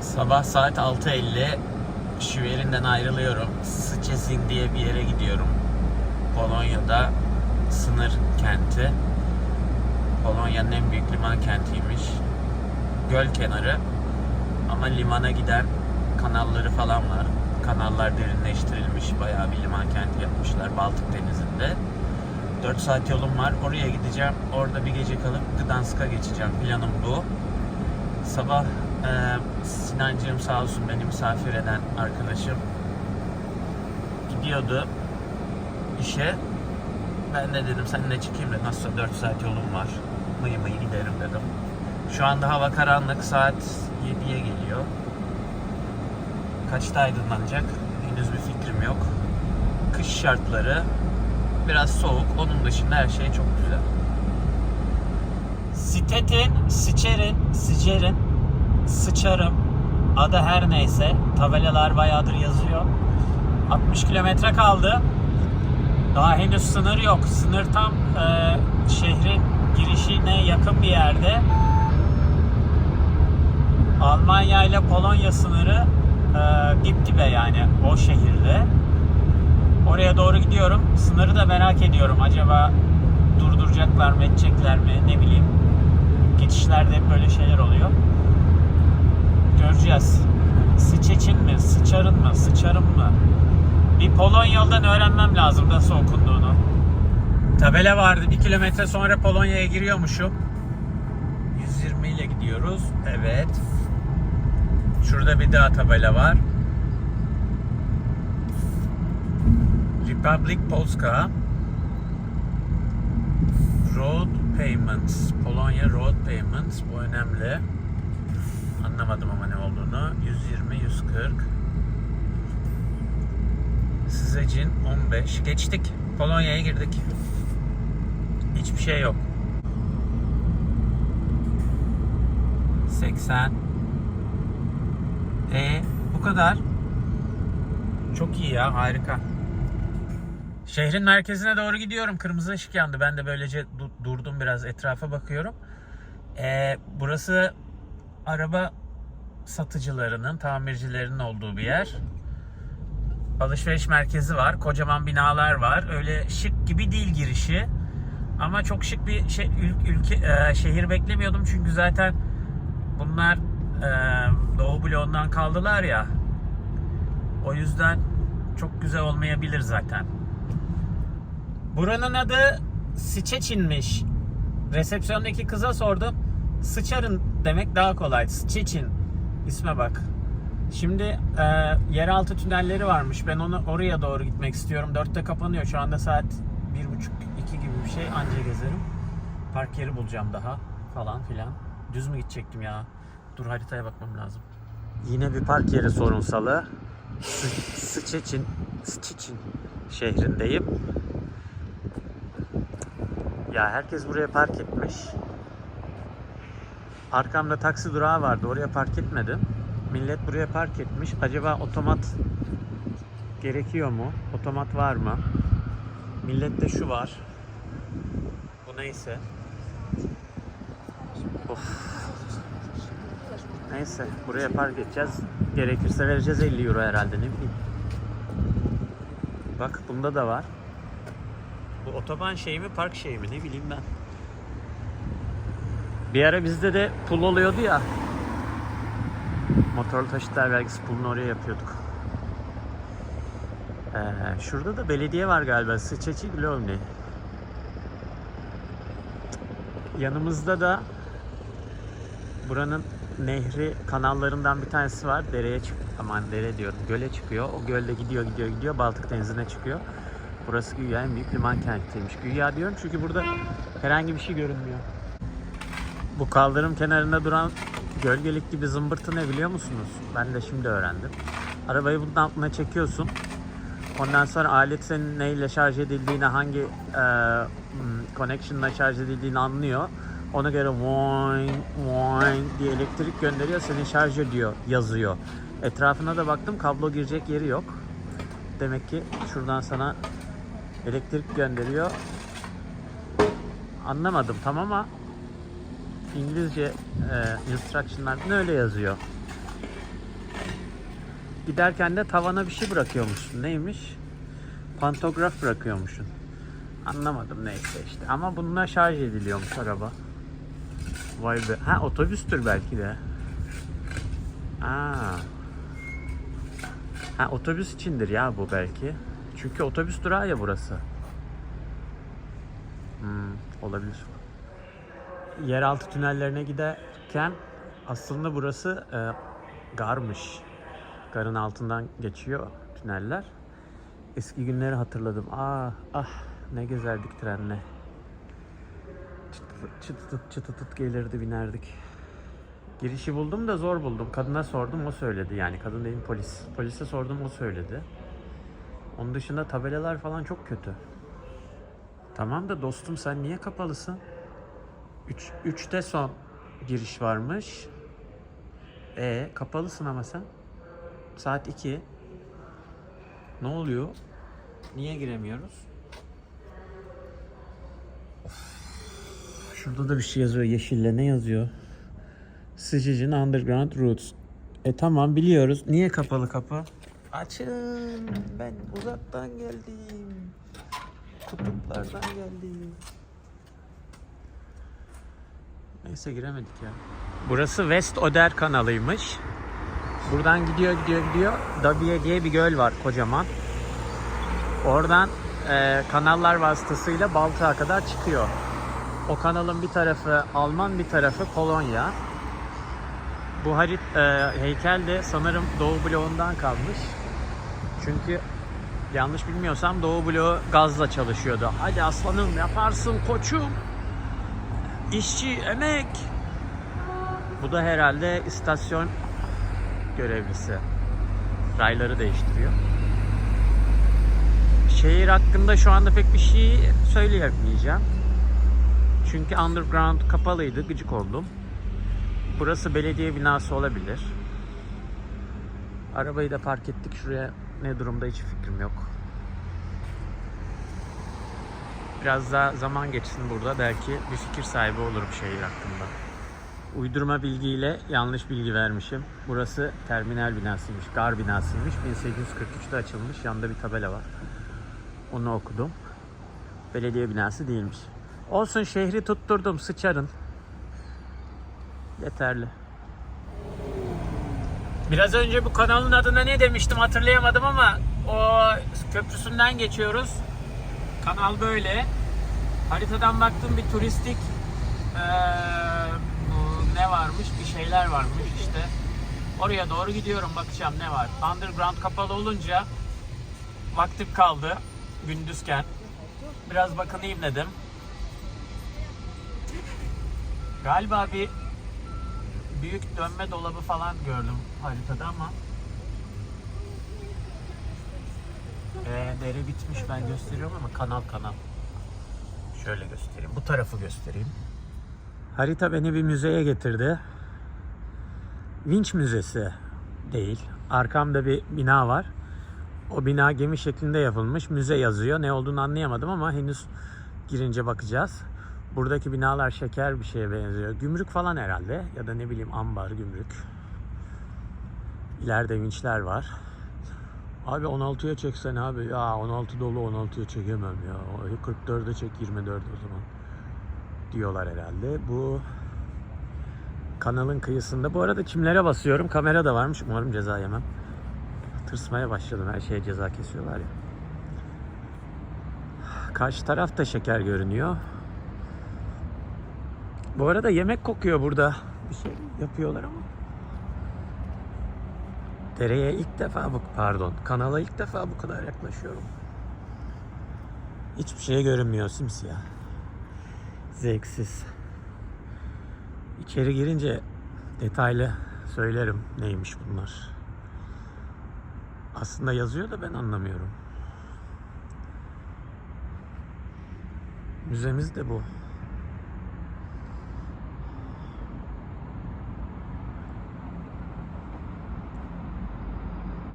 Sabah saat 6.50 şu yerinden ayrılıyorum. Sıçesin diye bir yere gidiyorum. Polonya'da sınır kenti. Polonya'nın en büyük liman kentiymiş. Göl kenarı. Ama limana giden kanalları falan var. Kanallar derinleştirilmiş. Bayağı bir liman kenti yapmışlar Baltık Denizi'nde. 4 saat yolum var. Oraya gideceğim. Orada bir gece kalıp Gdansk'a geçeceğim. Planım bu. Sabah e, Sinancığım sağ olsun beni misafir eden arkadaşım gidiyordu işe. Ben de dedim seninle çıkayım da nasılsa 4 saat yolum var. Mıyı mıyı giderim dedim. Şu anda hava karanlık. Saat 7'ye geliyor. Kaçta aydınlanacak? Henüz bir fikrim yok. Kış şartları biraz soğuk. Onun dışında her şey çok güzel. Sitetin, Siçer'in, Sicer'in, Sıçarım adı her neyse tabelalar bayağıdır yazıyor. 60 kilometre kaldı. Daha henüz sınır yok. Sınır tam e, şehrin girişine yakın bir yerde. Almanya ile Polonya sınırı e, dip dibe yani o şehirde. Oraya doğru gidiyorum. Sınırı da merak ediyorum. Acaba durduracaklar mı, edecekler mi ne bileyim. Geçişlerde hep böyle şeyler oluyor. Göreceğiz. Sıçeçin mi, sıçarın mı, sıçarım mı? Bir Polonyalı'dan öğrenmem lazım nasıl okunduğunu. Tabela vardı. Bir kilometre sonra Polonya'ya giriyormuşum. 120 ile gidiyoruz. Evet. Şurada bir daha tabela var. Republic Polska Road Payments Polonya Road Payments bu önemli. Anlamadım ama ne olduğunu. 120 140 Sizecin 15 geçtik. Polonya'ya girdik. Hiçbir şey yok. 80 E bu kadar. Çok iyi ya harika. Şehrin merkezine doğru gidiyorum. Kırmızı ışık yandı. Ben de böylece du- durdum biraz etrafa bakıyorum. Ee, burası araba satıcılarının, tamircilerinin olduğu bir yer. Alışveriş merkezi var. Kocaman binalar var. Öyle şık gibi değil girişi. Ama çok şık bir şey ül- ülke e, şehir beklemiyordum çünkü zaten bunlar e, Doğu bloğundan kaldılar ya. O yüzden çok güzel olmayabilir zaten. Buranın adı Sıçeçin'miş. Resepsiyondaki kıza sordum. Sıçarın demek daha kolay. Sıçeçin. İsme bak. Şimdi e, yeraltı tünelleri varmış. Ben onu oraya doğru gitmek istiyorum. Dörtte kapanıyor. Şu anda saat bir buçuk iki gibi bir şey. Anca gezerim. Park yeri bulacağım daha falan filan. Düz mü gidecektim ya? Dur haritaya bakmam lazım. Yine bir park yeri sorunsalı. Sı- Sıçeçin, Sıçeçin şehrindeyim. Ya herkes buraya park etmiş. Arkamda taksi durağı vardı. Oraya park etmedim. Millet buraya park etmiş. Acaba otomat gerekiyor mu? Otomat var mı? Millette şu var. Bu neyse. Of. Neyse. Buraya park edeceğiz. Gerekirse vereceğiz 50 euro herhalde ne bileyim. Bak bunda da var. Bu otoban şey mi park şey mi ne bileyim ben. Bir ara bizde de pul oluyordu ya. Motorlu taşıtlar vergisi pulunu oraya yapıyorduk. Ee, şurada da belediye var galiba. Sıçeçi Glovni. Yanımızda da buranın nehri kanallarından bir tanesi var. Dereye çık aman dere diyorum. Göle çıkıyor. O gölde gidiyor gidiyor gidiyor Baltık Denizi'ne çıkıyor. Burası güya en büyük liman kentiymiş. Güya diyorum çünkü burada herhangi bir şey görünmüyor. Bu kaldırım kenarında duran gölgelik gibi zımbırtı ne biliyor musunuz? Ben de şimdi öğrendim. Arabayı bunun altına çekiyorsun. Ondan sonra alet senin neyle şarj edildiğini, hangi e, hmm, connection'la şarj edildiğini anlıyor. Ona göre whine, whine diye elektrik gönderiyor, seni şarj ediyor, yazıyor. Etrafına da baktım, kablo girecek yeri yok. Demek ki şuradan sana elektrik gönderiyor. Anlamadım tam ama İngilizce e, instruction'lar öyle yazıyor. Giderken de tavana bir şey bırakıyormuşsun. Neymiş? Pantograf bırakıyormuşsun. Anlamadım neyse işte. Ama bununla şarj ediliyormuş araba. Vay be. Ha otobüstür belki de. Aa. Ha otobüs içindir ya bu belki. Çünkü otobüs durağı ya burası. Hmm, olabilir. Yeraltı tünellerine giderken aslında burası e, garmış. Garın altından geçiyor tüneller. Eski günleri hatırladım. Ah ah ne gezerdik trenle. Çıtıtıt çıtıtıt çıtıtıt gelirdi binerdik. Girişi buldum da zor buldum. Kadına sordum o söyledi yani. Kadın değil polis. Polise sordum o söyledi. Onun dışında tabelalar falan çok kötü. Tamam da dostum sen niye kapalısın? 3 3'te son giriş varmış. E kapalısın ama sen. Saat 2. Ne oluyor? Niye giremiyoruz? Şurada da bir şey yazıyor yeşille. Ne yazıyor? Sıcıcın Underground Roots. E tamam biliyoruz. Niye kapalı kapı? Açın. Ben uzaktan geldim. Kutuplardan geldim. Neyse giremedik ya. Burası West Oder kanalıymış. Buradan gidiyor gidiyor gidiyor. Dabiye diye bir göl var kocaman. Oradan e, kanallar vasıtasıyla Baltık'a kadar çıkıyor. O kanalın bir tarafı Alman bir tarafı Polonya. Bu harit e, heykel de sanırım Doğu bloğundan kalmış. Çünkü yanlış bilmiyorsam Doğu bloğu gazla çalışıyordu. Hadi aslanım yaparsın koçum. İşçi, emek. Bu da herhalde istasyon görevlisi. Rayları değiştiriyor. Şehir hakkında şu anda pek bir şey söyleyemeyeceğim. Çünkü underground kapalıydı, gıcık oldum. Burası belediye binası olabilir. Arabayı da park ettik şuraya. Ne durumda hiç fikrim yok. Biraz daha zaman geçsin burada belki bir fikir sahibi olurum şehir hakkında. Uydurma bilgiyle yanlış bilgi vermişim. Burası terminal binasıymış, gar binasıymış. 1843'te açılmış. Yanında bir tabela var. Onu okudum. Belediye binası değilmiş. Olsun şehri tutturdum sıçarın. Yeterli. Biraz önce bu kanalın adına ne demiştim hatırlayamadım ama o köprüsünden geçiyoruz. Kanal böyle. Haritadan baktım bir turistik bu ne varmış bir şeyler varmış işte. Oraya doğru gidiyorum bakacağım ne var. Underground kapalı olunca vaktim kaldı gündüzken. Biraz bakınayım dedim. Galiba bir büyük dönme dolabı falan gördüm haritada ama ee, dere bitmiş ben gösteriyorum ama kanal kanal. Şöyle göstereyim. Bu tarafı göstereyim. Harita beni bir müzeye getirdi. Vinç Müzesi değil. Arkamda bir bina var. O bina gemi şeklinde yapılmış. Müze yazıyor. Ne olduğunu anlayamadım ama henüz girince bakacağız. Buradaki binalar şeker bir şeye benziyor. Gümrük falan herhalde. Ya da ne bileyim ambar, gümrük. İleride vinçler var. Abi 16'ya çeksen abi. Ya 16 dolu 16'ya çekemem ya. 44'e çek 24 o zaman. Diyorlar herhalde. Bu kanalın kıyısında. Bu arada çimlere basıyorum. Kamera da varmış. Umarım ceza yemem. Tırsmaya başladım. Her şeye ceza kesiyorlar ya. Karşı taraf da şeker görünüyor. Bu arada yemek kokuyor burada. Bir şey yapıyorlar ama. Dereye ilk defa bu pardon kanala ilk defa bu kadar yaklaşıyorum. Hiçbir şey görünmüyor simsiyah. Zevksiz. İçeri girince detaylı söylerim neymiş bunlar. Aslında yazıyor da ben anlamıyorum. Müzemiz de bu.